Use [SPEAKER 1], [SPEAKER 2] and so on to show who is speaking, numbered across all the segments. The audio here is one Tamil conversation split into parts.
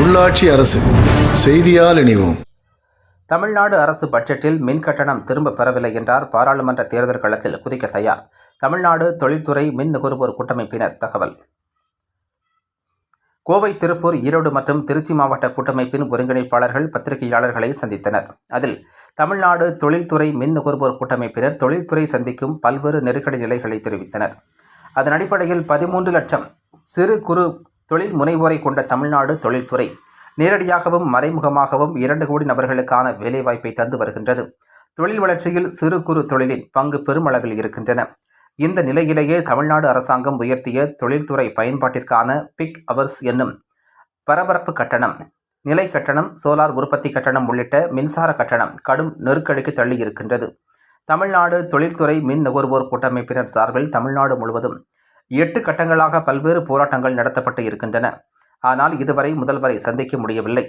[SPEAKER 1] உள்ளாட்சி அரசு செய்தியால் இணைவோம்.
[SPEAKER 2] தமிழ்நாடு அரசு பட்ஜெட்டில் மின் கட்டணம் திரும்ப பெறவில்லை என்றார் பாராளுமன்ற தேர்தல் களத்தில் குதிக்க தயார். தமிழ்நாடு தொழில்துறை மின் நுகர்வோர் கூட்டமைப்பினர் தகவல். கோவை திருப்பூர் ஈரோடு மற்றும் திருச்சி மாவட்ட கூட்டமைப்பின் ஒருங்கிணைப்பாளர்கள் பத்திரிகையாளர்களை சந்தித்தனர். அதில் தமிழ்நாடு தொழில்துறை மின் நுகர்வோர் கூட்டமைப்பினர் தொழில்துறை சந்திக்கும் பல்வேறு நெருக்கடி நிலைகளை தெரிவித்தனர். அதன் அடிப்படையில் பதிமூன்று லட்சம் சிறு குறு தொழில் முனைவோரை கொண்ட தமிழ்நாடு தொழில்துறை நேரடியாகவும் மறைமுகமாகவும் இரண்டு கோடி நபர்களுக்கான வேலைவாய்ப்பை தந்து வருகின்றது. தொழில் வளர்ச்சியில் சிறு குறு தொழிலின் பங்கு பெருமளவில் இருக்கின்றன. இந்த நிலையிலேயே தமிழ்நாடு அரசாங்கம் உயர்த்திய தொழில்துறை பயன்பாட்டிற்கான பிக் அவர்ஸ் என்னும் பரபரப்பு கட்டணம் நிலை கட்டணம் சோலார் உற்பத்தி கட்டணம் உள்ளிட்ட மின்சார கட்டணம் கடும் நெருக்கடிக்கு தள்ளி இருக்கின்றது. தமிழ்நாடு தொழில்துறை மின் நுகர்வோர் கூட்டமைப்பினர் சார்பில் தமிழ்நாடு முழுவதும் எட்டு கட்டங்களாக பல்வேறு போராட்டங்கள் நடத்தப்பட்டு இருக்கின்றன. ஆனால் இதுவரை முதல்வரை சந்திக்க முடியவில்லை.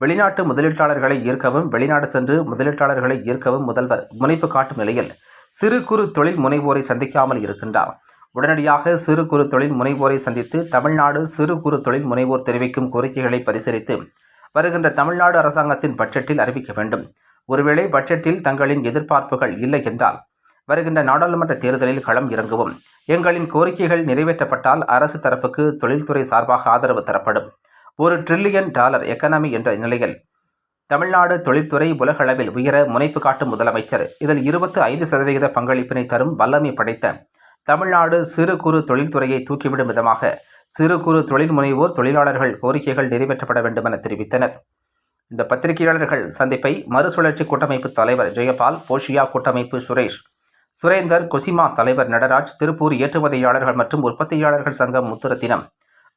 [SPEAKER 2] வெளிநாட்டு முதலீட்டாளர்களை ஈர்க்கவும் வெளிநாடு சென்று முதலீட்டாளர்களை ஈர்க்கவும் முதல்வர் முனைப்பு காட்டும் நிலையில் சிறு குறு தொழில் முனைவோரை சந்திக்காமல் இருக்கின்றார். உடனடியாக சிறு குறு தொழில் முனைவோரை சந்தித்து தமிழ்நாடு சிறு குறு தொழில் முனைவோர் தெரிவிக்கும் கோரிக்கைகளை பரிசீலித்து வருகின்ற தமிழ்நாடு அரசாங்கத்தின் பட்ஜெட்டில் அறிவிக்க வேண்டும். ஒருவேளை பட்ஜெட்டில் தங்களின் எதிர்பார்ப்புகள் இல்லை என்றால் வருகின்ற நாடாளுமன்ற தேர்தலில் களம் இறங்குவோம். எங்களின் கோரிக்கைகள் நிறைவேற்றப்பட்டால் அரசு தரப்புக்கு தொழில்துறை சார்பாக ஆதரவு தரப்படும். ஒரு ட்ரில்லியன் டாலர் எக்கனாமி என்ற நிலையில் தமிழ்நாடு தொழில்துறை உலகளவில் உயர முனைப்பு காட்டும் முதலமைச்சர். இதில் இருபத்து ஐந்து சதவிகித பங்களிப்பினை தரும் வல்லமை படைத்த தமிழ்நாடு சிறு குறு தொழில்துறையை தூக்கிவிடும் விதமாக சிறு குறு தொழில் முனைவோர் தொழிலாளர்கள் கோரிக்கைகள் நிறைவேற்றப்பட வேண்டும் என தெரிவித்தனர். இந்த பத்திரிகையாளர்கள் சந்திப்பை மறுசுழற்சி கூட்டமைப்பு தலைவர் ஜெயபால் போஷியா கூட்டமைப்பு சுரேஷ் சுரேந்தர் கொசிமா தலைவர் நடராஜ் திருப்பூர் ஏற்றுமதியாளர்கள் மற்றும் உற்பத்தியாளர்கள் சங்கம் முத்துரத்தினம்.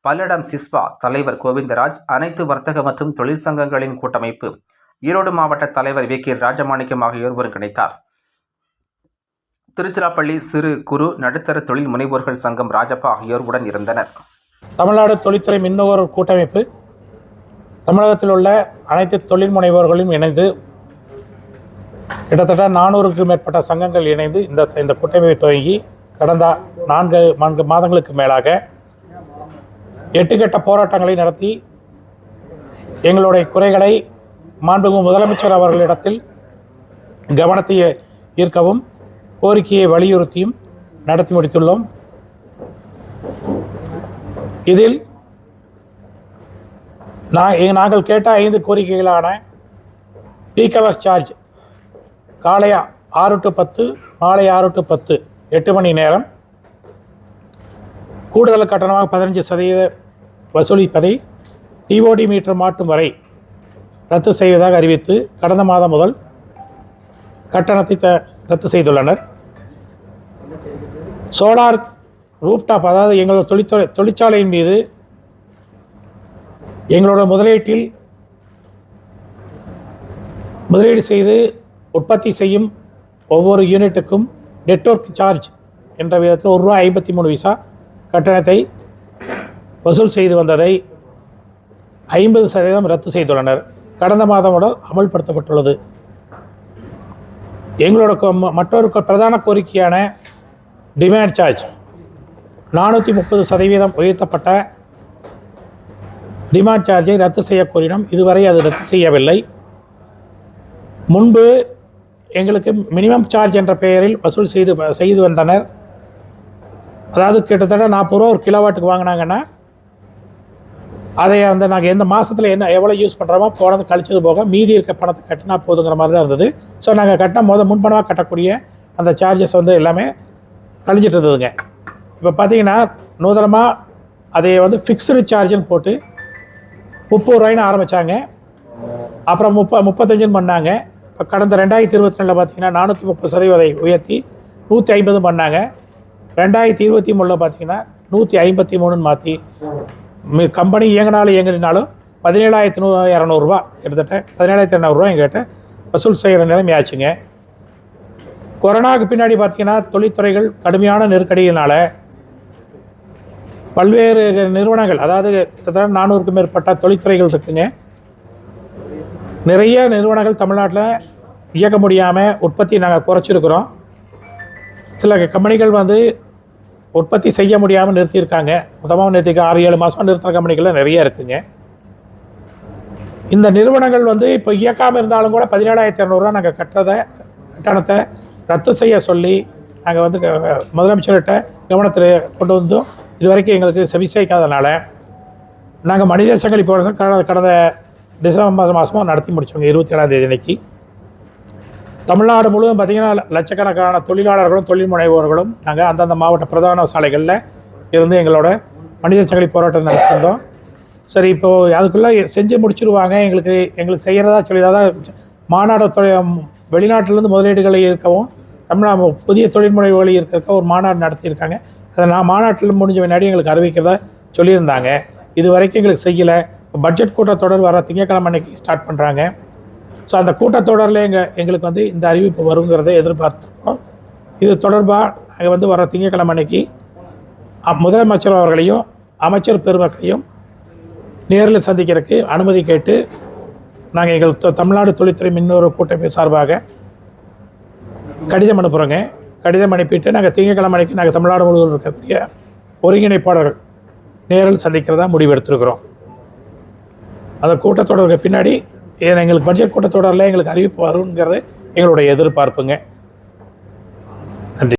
[SPEAKER 2] பல்லடம் சிஸ்வா தலைவர் கோவிந்தராஜ் அனைத்து வர்த்தக மற்றும் தொழிற்சங்கங்களின் கூட்டமைப்பு. ஈரோடு மாவட்ட தலைவர் வி. கே. ராஜமாணிக்கம் ஆகியோர் ஒருங்கிணைத்தார். திருச்சிராப்பள்ளி சிறு குறு நடுத்தர தொழில் முனைவோர்கள் சங்கம் ராஜப்பா ஆகியோர் உடன் இருந்தனர்.
[SPEAKER 3] தமிழ்நாடு தொழில்துறை மின்னுவோர் கூட்டமைப்பு. தமிழகத்தில் உள்ள அனைத்து தொழில் முனைவோர்களும் இணைந்து கிட்டத்தட்ட நானூறுக்கும் மேற்பட்ட சங்கங்கள் இணைந்து இந்த இந்த கூட்டமைப்பை துவங்கி கடந்த நான்கு நான்கு மாதங்களுக்கு மேலாக எட்டு கட்ட போராட்டங்களை நடத்தி எங்களுடைய குறைகளை மாண்புமிகு முதலமைச்சர் அவர்களிடத்தில் கவனத்தை ஈர்க்கவும் கோரிக்கையை வலியுறுத்தியும் நடத்தி முடித்துள்ளோம். இதில் நான் எ- நாங்கள் கேட்ட ஐந்து கோரிக்கைகளான டீ கவர் சார்ஜ் காலை ஆறு டு பத்து மாலை ஆறு டு பத்து எட்டு மணி நேரம். கூடுதல் கட்டணமாக பதினஞ்சு சதவீத வசூலிப்பதை டிஓடி மீட்டர் மாட்டும் வரை ரத்து செய்வதாக அறிவித்து கடந்த மாதம் முதல் கட்டணத்தை த ரத்து செய்துள்ளனர். சோலார் ரூப்டாப் அதாவது எங்களோட தொழிற்துறை தொழிற்சாலையின் மீது எங்களோட முதலீட்டில் முதலீடு செய்து உற்பத்தி செய்யும் ஒவ்வொரு யூனிட்டுக்கும் நெட்வொர்க் சார்ஜ் என்ற விதத்தில் ஒரு ரூபா ஐம்பத்தி மூணு விசா கட்டணத்தை வசூல் செய்து வந்ததை ஐம்பது சதவீதம் ரத்து செய்துள்ளனர். கடந்த மாதம் முதல் அமல்படுத்தப்பட்டுள்ளது. எங்களோட ம- மற்றொரு பிரதான கோரிக்கையான டிமாண்ட் சார்ஜ். நானூற்றி முப்பது சதவீதம் உயர்த்தப்பட்ட டிமாண்ட் சார்ஜை ரத்து செய்ய கோரினோம். இதுவரை அது ரத்து செய்யவில்லை. முன்பு எங்களுக்கு மினிமம் சார்ஜ் என்ற பெயரில் வசூல் செய்து செய்து வந்தனர். அதாவது கிட்டத்தட்ட நாற்பது ரூபா ஒரு கிலோவாட்டுக்கு வாங்கினாங்கன்னா அதை அந்த நாங்கள் எந்த மாதத்தில் என்ன எவ்வளோ யூஸ் பண்ணுறோமோ போனது கழிச்சது போக மீதி இருக்க பணத்தை கட்டினா போதுங்கிற மாதிரி தான் இருந்தது. ஸோ நாங்கள் கட்டின முத முன்பணமாக கட்டக்கூடிய அந்த சார்ஜஸ் வந்து எல்லாமே கழிஞ்சிட்டு இருந்ததுங்க. இப்போ பார்த்தீங்கன்னா நூதனமாக அதை வந்து ஃபிக்ஸ்டு சார்ஜ்னு போட்டு முப்பது ரூபாய்னு ஆரம்பித்தாங்க அப்புறம் முப்ப முப்பத்தஞ்சுன்னு பண்ணாங்க. இப்போ கடந்த ரெண்டாயிரத்தி இருபத்தி ரெண்டில் பார்த்தீங்கன்னா நானூற்றி முப்பது சதவீதம் உயர்த்தி நூற்றி ஐம்பதும் பண்ணாங்க. ரெண்டாயிரத்தி இருபத்தி மூணில் பார்த்தீங்கன்னா நூற்றி ஐம்பத்தி மூணுன்னு மாற்றி கம்பெனி இயங்கினாலும் இயங்கினாலும் பதினேழாயிரத்தி நூ இரநூறுபா கிட்டத்தட்ட பதினேழாயிரத்தி இரநூறுவா எங்கிட்ட வசூல் செய்கிற நிலைமை ஆச்சுங்க. கொரோனாவுக்கு பின்னாடி பார்த்தீங்கன்னா தொழில்துறைகள் கடுமையான நெருக்கடியினால் பல்வேறு நிறுவனங்கள் அதாவது கிட்டத்தட்ட நானூறுக்கும் மேற்பட்ட தொழில்துறைகள் இருக்குங்க. நிறைய நிறுவனங்கள் தமிழ்நாட்டில் இயக்க முடியாமல் உற்பத்தி நாங்கள் குறைச்சிருக்கிறோம். சில கம்பெனிகள் வந்து உற்பத்தி செய்ய முடியாமல் நிறுத்தியிருக்காங்க. மொத்தமாக நிறுத்திக்க ஆறு ஏழு மாதம் நிறுத்துகிற கம்பெனிகள்லாம் நிறைய இருக்குங்க. இந்த நிறுவனங்கள் வந்து இப்போ இயக்காமல் இருந்தாலும் கூட பதினேழாயிரத்தி இரநூறுவா நாங்கள் கட்டுறதை கட்டணத்தை ரத்து செய்ய சொல்லி நாங்கள் வந்து க- முதலமைச்சர்கிட்ட கவனத்தில் கொண்டு வந்தோம் இது வரைக்கும் எங்களுக்கு செவிசாய்க்காதனால நாங்கள் மனித சங்கிலி போராட்டம் கடந்த கடந்த டிசம்பர் மாதமாக நடத்தி முடித்தவங்க இருபத்தி ஏழாம் தேதி அன்னைக்கு. தமிழ்நாடு முழுவதும் பார்த்திங்கன்னா லட்சக்கணக்கான தொழிலாளர்களும் தொழில் முனைவோர்களும் நாங்கள் அந்தந்த மாவட்ட பிரதான சாலைகளில் இருந்து எங்களோட மனித சங்கிலி போராட்டம் நடத்திருந்தோம். சரி இப்போது அதுக்குள்ளே செஞ்சு முடிச்சிருவாங்க. எங்களுக்கு எங்களுக்கு செய்கிறதா சொல்லி தான் மாநாடு தொழில் வெளிநாட்டிலேருந்து முதலீடுகளை இருக்கவும் தமிழ்நாடு புதிய தொழில் முனைவுகளை இருக்க ஒரு மாநாடு நடத்தியிருக்காங்க. அதை நான் மாநாட்டில் முடிஞ்ச முன்னாடி எங்களுக்கு அறிவிக்கிறதா சொல்லியிருந்தாங்க. இது வரைக்கும் எங்களுக்கு செய்யலை. பட்ஜெட் கூட்டத்தொடர் வர திங்கட்கிழமை அன்னைக்கு ஸ்டார்ட் பண்ணுறாங்க ஸோ அந்த கூட்டத்தொடரில் எங்கள் எங்களுக்கு வந்து இந்த அறிவிப்பு வருங்கிறதை எதிர்பார்த்துருக்கோம். இது தொடர்பாக நாங்கள் வந்து வர திங்கட்கிழமை அன்னைக்கு முதலமைச்சர் அவர்களையும் அமைச்சர் பெருமக்களையும் நேரில் சந்திக்கிறதுக்கு அனுமதி கேட்டு நாங்கள் எங்கள் தமிழ்நாடு தொழில்துறை மின்னோரு கூட்டமைப்பு சார்பாக கடிதம் அனுப்புகிறோங்க கடிதம் அனுப்பிட்டு நாங்கள் திங்கட்கிழமை அன்னைக்கு நாங்கள் தமிழ்நாடு முழுவதும் இருக்கக்கூடிய ஒருங்கிணைப்பாளர்கள் நேரில் சந்திக்கிறதா முடிவெடுத்திருக்கிறோம். அந்த கூட்டத்தொடருக்கு பின்னாடி எங்களுக்கு பட்ஜெட் கூட்டத்தொடரில் எங்களுக்கு அறிவிப்பு வருங்கிறது எங்களுடைய எதிர்பார்ப்புங்க.